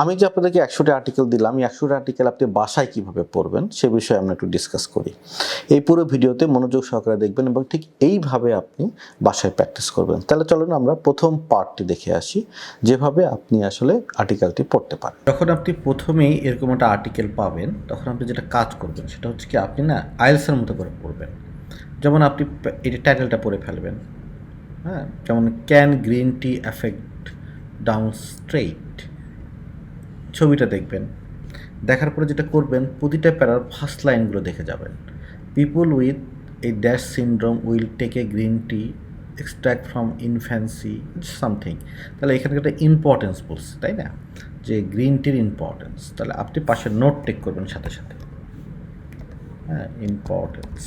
আমি যে আপনাদেরকে একশোটি আর্টিকেল দিলাম, এই একশোটি আর্টিকেল আপনি বাসায় কীভাবে পড়বেন, সে বিষয়ে আমরা একটু ডিসকাস করি। এই পুরো ভিডিওতে মনোযোগ সহকারে দেখবেন এবং ঠিক এইভাবে আপনি বাসায় প্র্যাকটিস করবেন। তাহলে চলুন আমরা প্রথম পার্টটি দেখে আসি, যেভাবে আপনি আসলে আর্টিকেলটি পড়তে পারেন। যখন আপনি প্রথমেই এরকম একটা আর্টিকেল পাবেন, তখন আপনি যেটা কাজ করবেন, সেটা হচ্ছে কি আপনি না আইএলসের মতো করে পড়বেন। যেমন আপনি এই টাইটেলটা পড়ে ফেলবেন হ্যাঁ? যেমন can green tea affect Down straight ছবিটা দেখবেন। দেখার পরে যেটা করবেন, প্রতিটা প্যারার ফার্স্ট লাইনগুলো দেখে যাবেন। পিপুল উইথ এই dash syndrome will take a green tea extract from infancy something তাহলে এখানে একটা ইম্পর্টেন্স বলছে, তাই না? যে গ্রিন টির ইম্পর্টেন্স তাহলে আপনি পাশে নোট টেক করবেন সাথে সাথে। হ্যাঁ ইম্পর্টেন্স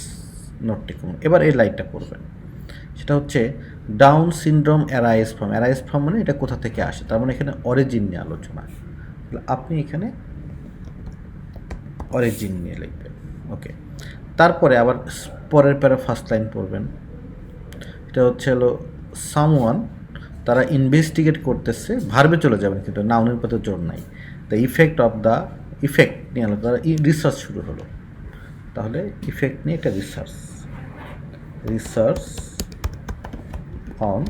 নোট টেক করুন। এবার এই লাইনটা পড়বেন। সেটা হচ্ছে Down syndrome arise from arise from মানে এটা কোথা থেকে আসে? তার মানে এখানে অরিজিন নিয়ে আলোচনা। আপনি এখানে অরিজিন নিয়ে লিখবেন। ওকে তারপরে আবার পরের প্যারা ফার্স্ট লাইন পড়বেন। এটা হচ্ছে হলো সামওয়ান তারা ইনভেস্টিগেট করতেছে ভার্বে চলে যাবেন কিন্তু নাউনের পথে জোর নাই। The effect of the effect নিয়ে আলো তারা রিসার্চ শুরু হলো। তাহলে ইফেক্ট নিয়ে একটা রিসার্চ রিসার্চ অন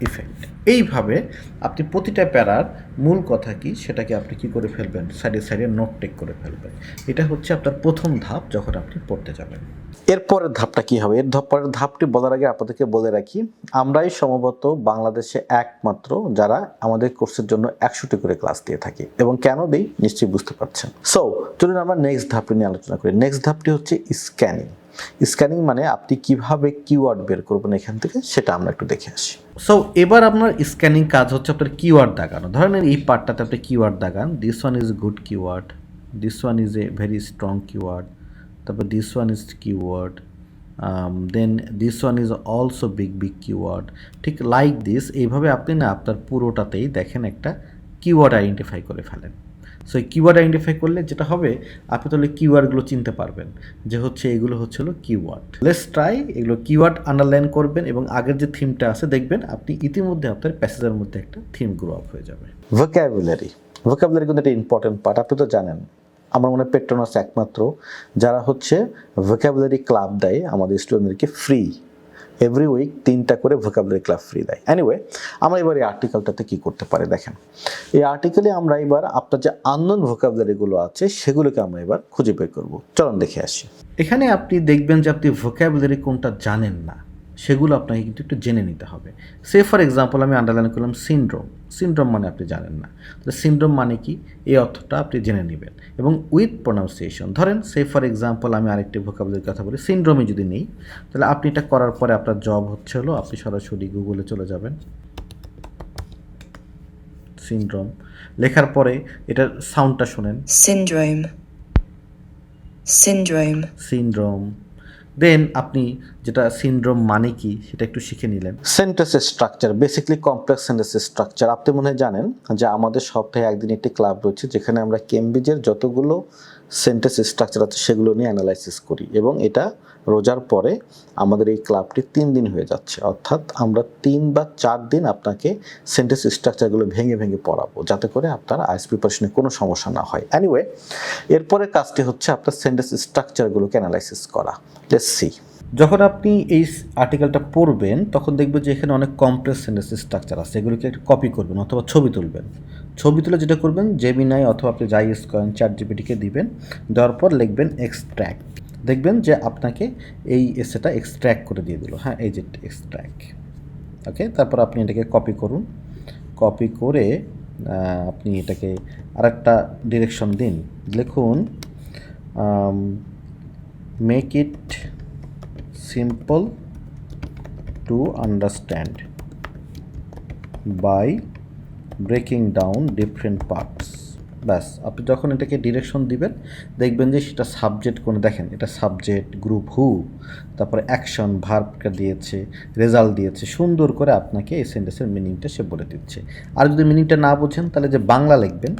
ইফেক্ট এইভাবে আপনি প্রতিটা প্যারার মূল কথা কি? সেটাকে আপনি কি করে ফেলবেন? সাইডে সাইডে নোট টেক করে ফেলবেন। এটা হচ্ছে আপনার প্রথম ধাপ যখন আপনি পড়তে যাবেন। এরপরের ধাপটা কি হবে? এর পরের ধাপটি বলার আগে আপনাদেরকে বলে রাখি, আমরাই সম্ভবত বাংলাদেশে একমাত্র যারা আমাদের কোর্সের জন্য একশোটি করে ক্লাস দিয়ে থাকি। এবং কেন দিই? নিশ্চয়ই বুঝতে পারছেন। সো চলুন আমরা নেক্সট ধাপটি নিয়ে আলোচনা করি। নেক্সট ধাপটি হচ্ছে স্ক্যানিং স্ক্যানিং মানে আপনি কীভাবে কিওয়ার্ড বের করবেন এখান থেকে সেটা আমরা একটু দেখে আসি। সো এবার আপনার স্ক্যানিং কাজ হচ্ছে আপনার কিওয়ার্ড দাগানো ধরেন এই পার্টটাতে আপনি keyword Dagan this one is good keyword this one is a very strong keyword তারপর this one is keyword then this one is also big big keyword ঠিক লাইক দিস এইভাবে আপনি না আপনার পুরোটাতেই দেখেন একটা কিওয়ার্ড আইডেন্টিফাই করে ফেলেন। সো এই কিওয়ার্ড আইডেন্টিফাই করলে যেটা হবে, আপনি তাহলে কিওয়ার্ডগুলো চিনতে পারবেন যে হচ্ছে এগুলো হচ্ছে হলো কিওয়ার্ড লেস ট্রাই এগুলো কিওয়ার্ড আন্ডারলাইন করবেন এবং আগের যে থিমটা আছে, দেখবেন আপনি ইতিমধ্যে আপনার প্যাসেজের মধ্যে একটা থিম গ্রো আপ হয়ে যাবে। ভোক্যাবুলারি ভোক্যাবুলারি কিন্তু একটা ইম্পর্টেন্ট পার্ট আপনি তো জানেন। আমার মনে হয় পেট্রোনাস একমাত্র, যারা হচ্ছে ভোক্যাবুলারি ক্লাব দেয় আমাদের স্টুডেন্টদেরকে ফ্রি এভরি উইক তিনটা করে ভোকাবুলারি ক্লাব ফ্রি দেয়। এনিওয়ে আমরা এবার এই আর্টিকেলটাতে কী করতে পারি দেখেন। এই আর্টিকেলে আমরা এবার আপনার যে আননোন ভোকাবুলারিগুলো আছে, সেগুলোকে আমরা এবার খুঁজে বের করব। চলুন দেখে আসি। এখানে আপনি দেখবেন যে আপনি ভোকাবুলারি কোনটা জানেন না। সেগুলো আপনাকে কিন্তু একটু জেনে নিতে হবে। সে ফর এক্সাম্পল আমি আন্ডারলাইন করলাম সিনড্রোম সিনড্রোম মানে আপনি জানেন না। তাহলে সিনড্রোম মানে কি? এই অর্থটা আপনি জেনে নেবেন। এবং উইথ প্রোনাউন্সিয়েশন ধরেন সে ফর এক্সাম্পল আমি আরেকটি ভোকাবুলারির কথা বলি সিনড্রোমে যদি নেই তাহলে আপনি এটা করার পরে আপনার জব হচ্ছে হলো আপনি সরাসরি গুগলে চলে যাবেন। সিনড্রোম লেখার পরে এটার সাউন্ডটা শোনেন। Syndrome syndrome সিনড্রোম দেন আপনি যেটা সিনড্রোম মানে কি, সেটা একটু শিখে নিলেন। সেন্টেন্সের স্ট্রাকচার বেসিক্যালি কমপ্লেক্স সেন্টেন্সের স্ট্রাকচার আপনি মনে হয় জানেন যে আমাদের সপ্তাহে একদিন একটি ক্লাব রয়েছে, যেখানে আমরা কেমব্রিজের যতগুলো সেন্টেন্স স্ট্রাকচার আছে, সেগুলো নিয়ে অ্যানালাইসিস করি। এবং এটা রোজার পরে আমাদের এই ক্লাবটি তিন দিন হয়ে যাচ্ছে। অর্থাৎ আমরা তিন বা চার দিন আপনাকে সেন্টেন্স স্ট্রাকচারগুলো ভেঙে ভেঙে পড়াবো, যাতে করে আপনার আইস প্রিপারেশনে কোনো সমস্যা না হয়। অ্যানিওয়ে এরপরে কাজটি হচ্ছে আপনার সেন্টেন্স স্ট্রাকচারগুলোকে অ্যানালাইসিস করা। সি যখন আপনি এই আর্টিকেলটা পড়বেন, তখন দেখবেন যে এখানে অনেক কমপ্লেক্স সেন্টেন্স স্ট্রাকচার আছে। এগুলোকে একটু কপি করবেন অথবা ছবি তুলবেন। ছবি তুলে যেটা করবেন জেমিনাই অথবা আপনি যাই ইউজ করেন চার জিবিটিকে দিবেন, দেওয়ার পর লিখবেন এক্সট্র্যাক্ট দেখবেন যে আপনাকে এই এসেটা এক্সট্র্যাক্ট করে দিয়ে দিল। হ্যাঁ এই যে এক্সট্র্যাক্ট ওকে তারপর আপনি এটাকে কপি করুন। কপি করে আপনি এটাকে আরেকটা ডিরেকশন দিন। লিখুন make it simple to understand by breaking down different parts ব্যাস, আপনি যখন এটাকে ডিরেকশন দিবেন, দেখবেন যে সেটা সাবজেক্ট কোনো, দেখেন, এটা সাবজেক্ট গ্রুপ হু তারপরে অ্যাকশন ভার্বটা দিয়েছে রেজাল্ট দিয়েছে, সুন্দর করে আপনাকে এই সেন্টেন্সের মিনিংটা সে বলে দিচ্ছে। আর যদি মিনিংটা না বোঝেন, তাহলে যে বাংলা লিখবেন,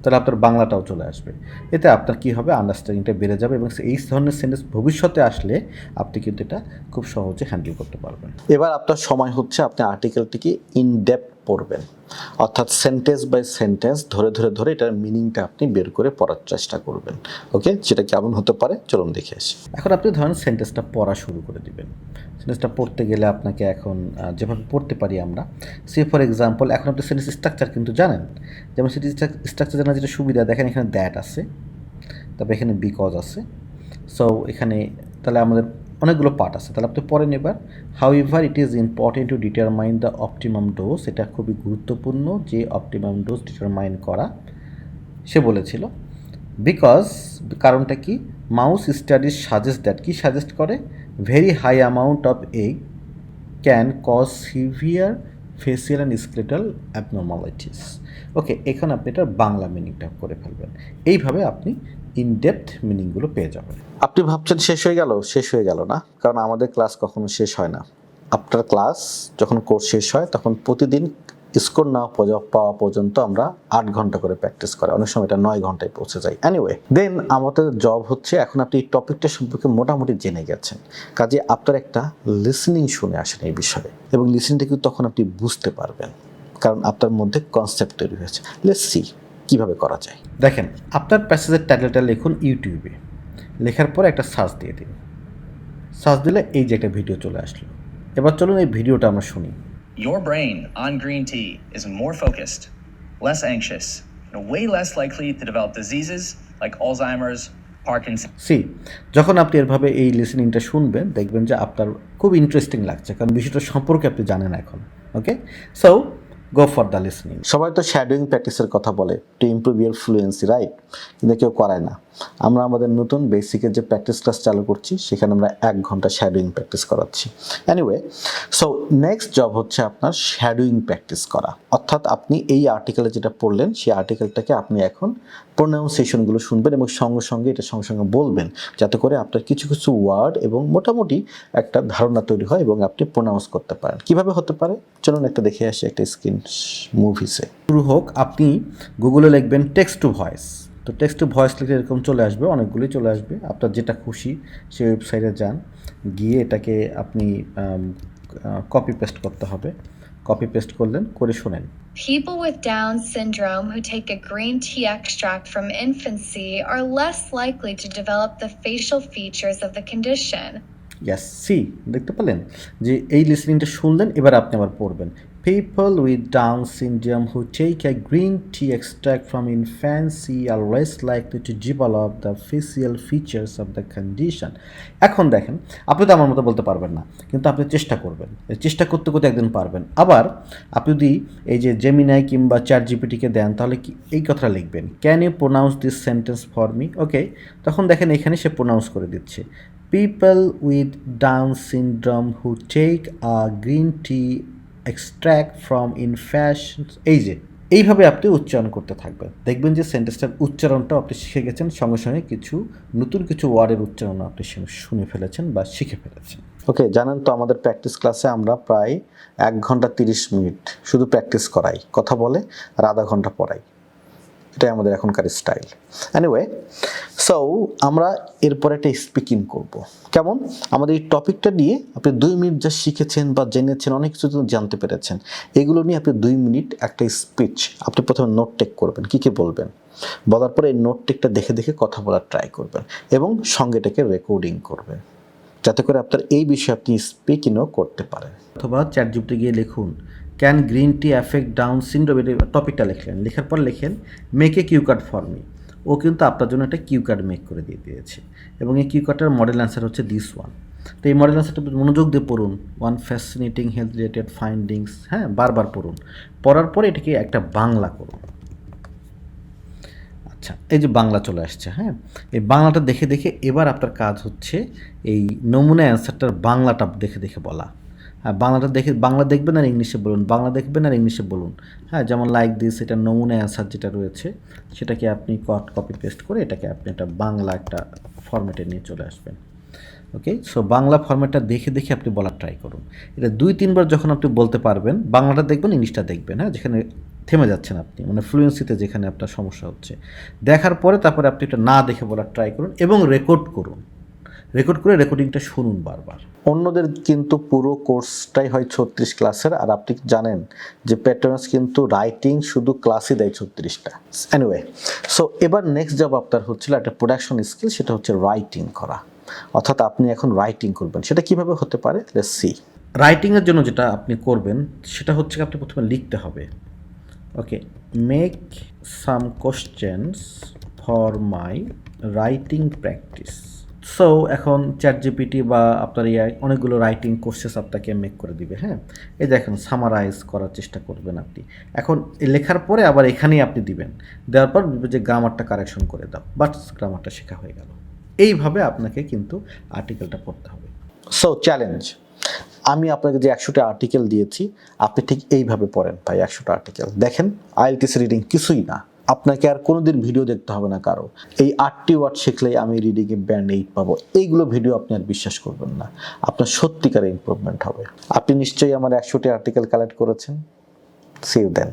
তাহলে আপনার বাংলাটাও চলে আসবে। এতে আপনার কি হবে? আন্ডারস্ট্যান্ডিংটা বেড়ে যাবে এবং এই ধরনের সেন্টেন্স ভবিষ্যতে আসলে আপনি কিন্তু এটা খুব সহজে হ্যান্ডেল করতে পারবেন। এবার আপনার সময় হচ্ছে, আপনি আর্টিকেলটিকে ইন ডেপথ পড়বেন। অর্থাৎ সেন্টেন্স বাই সেন্টেন্স ধরে ধরে ধরে এটার মিনিংটা আপনি বের করে পড়ার চেষ্টা করবেন। ওকে যেটা কেমন হতে পারে? চলুন দেখে আসি। এখন আপনি ধরেন সেন্টেন্সটা পড়া শুরু করে দিবেন। সেন্টেন্সটা পড়তে গেলে আপনাকে এখন যেভাবে পড়তে পারি আমরা, সে ফর এক্সাম্পল এখন আপনি সেন্টেন্স স্ট্রাকচার কিন্তু জানেন। যেমন সেন্টেন্স স্ট্রাকচার জানার যেটা সুবিধা, দেখেন এখানে দ্যাট আছে, তারপরে এখানে বিকজ আছে। সো এখানে তাহলে আমাদের অনেকগুলো পার্ট আছে। তাহলে আপনি পড়েন এবার however it is important to determine the optimum dose এটা খুবই গুরুত্বপূর্ণ যে অপটিমাম ডোজ ডিটারমাইন করা। সে বলেছিল। বিকজ কারণটা কি? মাউস স্টাডিজ সাজেস্ট দ্যাট কি সাজেস্ট করে? Very high amount of egg can cause severe facial and skeletal abnormalities okay এখন আপনি এটার বাংলা মিনিংটা করে ফেলবেন। এইভাবে আপনি ইন ডেপথ মিনিংগুলো পেয়ে যাবেন। আপনি ভাবছেন শেষ হয়ে গেল? শেষ হয়ে গেল না? কারণ আমাদের ক্লাস কখনো শেষ হয় না। আফটার ক্লাস যখন কোর্স শেষ হয়, তখন প্রতিদিন স্কোর না পাওয়া পর্যন্ত আমরা আট ঘণ্টা করে প্র্যাকটিস করি অনেক সময় এটা নয় ঘন্টায় পৌঁছে যাই এনিওয়ে দেন আমাদের জব হচ্ছে, এখন আপনি এই টপিকটা সম্পর্কে মোটামুটি জেনে গেছেন। কাজে আপনার একটা লিসনিং শুনে আসেন এই বিষয়ে। এবং লিসনিংটা কিন্তু তখন আপনি বুঝতে পারবেন। কারণ আপনার মধ্যে কনসেপ্ট তৈরি হয়েছে। লেটস সি কীভাবে করা যায়? দেখেন আপনার প্যাসেজের টাইটেলটা লিখুন ইউটিউবে লেখার পরে একটা সার্চ দিয়ে দিন। সার্চ দিলে এই যে একটা ভিডিও চলে আসলো। এবার চলুন এই ভিডিওটা আমরা শুনি। Your brain on green tea is more focused, less anxious, and way less likely to develop diseases like Alzheimer's, Parkinson's. See যখন আপনি এরভাবে এই লিসেনিংটা শুনবেন দেখবেন যে আপনার খুব ইন্টারেস্টিং লাগছে কারণ বিষয়টা সম্পর্কে আপনি জানেন এখন okay so go for the listening সবাই তো শ্যাডোয়িং প্র্যাকটিসের কথা বলে to improve your fluency right কিন্তু কেউ করায় না। আমরা আমাদের নতুন বেসিকের যে প্র্যাকটিস ক্লাস চালু করছি, সেখানে আমরা এক ঘণ্টা শ্যাডোয়িং প্র্যাকটিস করাচ্ছি। এনিওয়ে সো নেক্সট জব হচ্ছে আপনার শ্যাডোয়িং প্র্যাকটিস করা। অর্থাৎ আপনি এই আর্টিকেলে যেটা পড়লেন, সেই আর্টিকেলটাকে আপনি এখন প্রোনাউন্সিয়েশনগুলো শুনবেন এবং সঙ্গে সঙ্গে এটা সঙ্গে সঙ্গে বলবেন, যাতে করে আপনার কিছু কিছু ওয়ার্ড এবং মোটামুটি একটা ধারণা তৈরি হয় এবং আপনি প্রোনাউন্স করতে পারেন। কীভাবে হতে পারে? চলুন একটা দেখে আসি, একটা স্ক্রিন মুভিসে শুরু হোক আপনি গুগলে লিখবেন টেক্সট টু ভয়েস তো টেক্সট টু ভয়েস লিখে এরকম চলে আসবে অনেকগুলি চলে আসবে। আপনার যেটা খুশি সেই ওয়েবসাইটে যান। গিয়ে এটাকে আপনি কপি পেস্ট করতে হবে। কপি পেস্ট করলেন করে শোনেন। People with Down syndrome who take a green tea extract from infancy are less likely to develop the facial features of the condition. Yes see দেখতে পেলেন? যে এই লিসনিংটা শুনলেন এবার আপনি আবার পড়বেন। People with Down syndrome who take a green tea extract from infancy are less likely to develop the facial features of the condition এখন দেখেন, আপনি তো আমার মতো বলতে পারবেন না, কিন্তু আপনি চেষ্টা করবেন। চেষ্টা করতে করতে একদিন পারবেন। আবার আপনি যদি এই যে জেমিনাই কিংবা চার জিপিটিকে দেন, তাহলে কি এই কথাটা লিখবেন can you pronounce this sentence for me okay তখন দেখেন এখানে সে প্রোনাউন্স করে দিচ্ছে। People with Down syndrome who take a green tea extract from infancy এই যে, এইভাবে আপনি উচ্চারণ করতে থাকবেন। দেখবেন যে সেন্টেন্সটার উচ্চারণটা আপনি শিখে গেছেন, সঙ্গে সঙ্গে কিছু, নতুন কিছু ওয়ার্ডের উচ্চারণ আপনি শুনে ফেলেছেন বা শিখে ফেলেছেন। ওকে জানেন তো আমাদের প্র্যাকটিস ক্লাসে আমরা প্রায় এক ঘণ্টা তিরিশ মিনিট শুধু প্র্যাকটিস করাই, কথা বলে আর আধা ঘণ্টা পড়াই। এটাই আমাদের এখনকার স্টাইল এনিওয়ে সো আমরা এরপর একটা স্পিকিং করব। কেমন? আমাদের এই টপিকটা নিয়ে আপনি দুই মিনিট যা শিখেছেন বা জেনেছেন, অনেক কিছু জানতে পেরেছেন। এগুলো নিয়ে আপনি দুই মিনিট একটা স্পিচ আপনি প্রথমে নোট টেক করবেন, কী কী বলবেন? বলার পরে এই নোট টেকটা দেখে দেখে কথা বলার ট্রাই করবেন এবং সঙ্গে এটাকে রেকর্ডিং করবেন। যাতে করে আপনার এই বিষয়ে আপনি স্পিকিংও করতে পারেন। অথবা চ্যাট গিয়ে লিখুন can green tea affect Down syndrome টপিকটা লিখলেন। লেখার পর লেখেন make Q card for me ও কিন্তু আপনার জন্য একটা কিউ কার্ড মেক করে দিয়ে দিয়েছে। এবং এই কিউ কার্ডটার মডেল অ্যান্সার হচ্ছে দিস ওয়ান তো এই মডেল অ্যান্সারটা মনোযোগ দিয়ে পড়ুন। One fascinating health related findings হ্যাঁ বারবার পড়ুন। পড়ার পরে এটাকে একটা বাংলা করুন। আচ্ছা এই যে বাংলা চলে আসছে হ্যাঁ এই বাংলাটা দেখে দেখে এবার আপনার কাজ হচ্ছে এই নমুনা অ্যান্সারটার বাংলাটা দেখে দেখে বলা। বাংলাটা দেখে, বাংলা দেখবেন আর ইংলিশে বলুন, বাংলা দেখবেন আর ইংলিশে বলুন। হ্যাঁ যেমন লাইক দিস এটা নমুনা অ্যান্সার যেটা রয়েছে, সেটাকে আপনি কট কপি পেস্ট করে এটাকে আপনি একটা বাংলা একটা ফরম্যাটে নিয়ে চলে আসবেন। ওকে সো বাংলা ফরম্যাটটা দেখে দেখে আপনি বলার ট্রাই করুন। এটা দুই, তিনবার যখন আপনি বলতে পারবেন, বাংলাটা দেখবেন, ইংলিশটা দেখবেন হ্যাঁ যেখানে থেমে যাচ্ছেন আপনি মানে ফ্লুয়েন্সিতে যেখানে আপনার সমস্যা হচ্ছে। দেখার পরে তারপরে আপনি এটা না দেখে বলার ট্রাই করুন এবং রেকর্ড করুন। রেকর্ড করে রেকর্ডিংটা শুনুন বারবার। অন্যদের কিন্তু পুরো কোর্সটাই হয় ছত্রিশ ক্লাসের আর আপনি জানেন যে প্যাটার্নস কিন্তু রাইটিং শুধু ক্লাসই দেয় ছত্রিশটা। এনিওয়ে সো এবার নেক্সট জব আপনার হচ্ছিল একটা প্রোডাকশন স্কিল সেটা হচ্ছে রাইটিং করা। অর্থাৎ আপনি এখন রাইটিং করবেন। সেটা কীভাবে হতে পারে? লেটস সি রাইটিংয়ের জন্য যেটা আপনি করবেন সেটা হচ্ছে কি আপনি প্রথমে লিখতে হবে। Okay make some questions for my writing practice so এখন চ্যাট জিপিটি বা আপনার ইয়াই অনেকগুলো রাইটিং কোর্সেস আপনাকে মেক করে দিবে হ্যাঁ? এই দেখেন সামারাইজ করার চেষ্টা করবেন আপনি। এখন লেখার পরে আবার এখানেই আপনি দিবেন। দেওয়ার পর যে গ্রামারটা কারেকশন করে দাও। বাট গ্রামারটা শেখা হয়ে গেল। এইভাবে আপনাকে কিন্তু আর্টিকেলটা পড়তে হবে। সো চ্যালেঞ্জ আমি আপনাকে যে একশোটা আর্টিকেল দিয়েছি, আপনি ঠিক এইভাবে পড়েন ভাই, একশোটা আর্টিকেল দেখেন আইএলটিসি রিডিং কিছুই না। আপনাকে আর কোনোদিন ভিডিও দেখতে হবে না কারও। এই আটটি ওয়ার্ড শিখলেই আমি রিডিংয়ে ব্যান্ড এইট পাবো। এইগুলো ভিডিও আপনি আর বিশ্বাস করবেন না। আপনার সত্যিকার ইম্প্রুভমেন্ট হবে। আপনি নিশ্চয়ই আমার একশোটি আর্টিকেল কালেক্ট করেছেন। সেভ দেন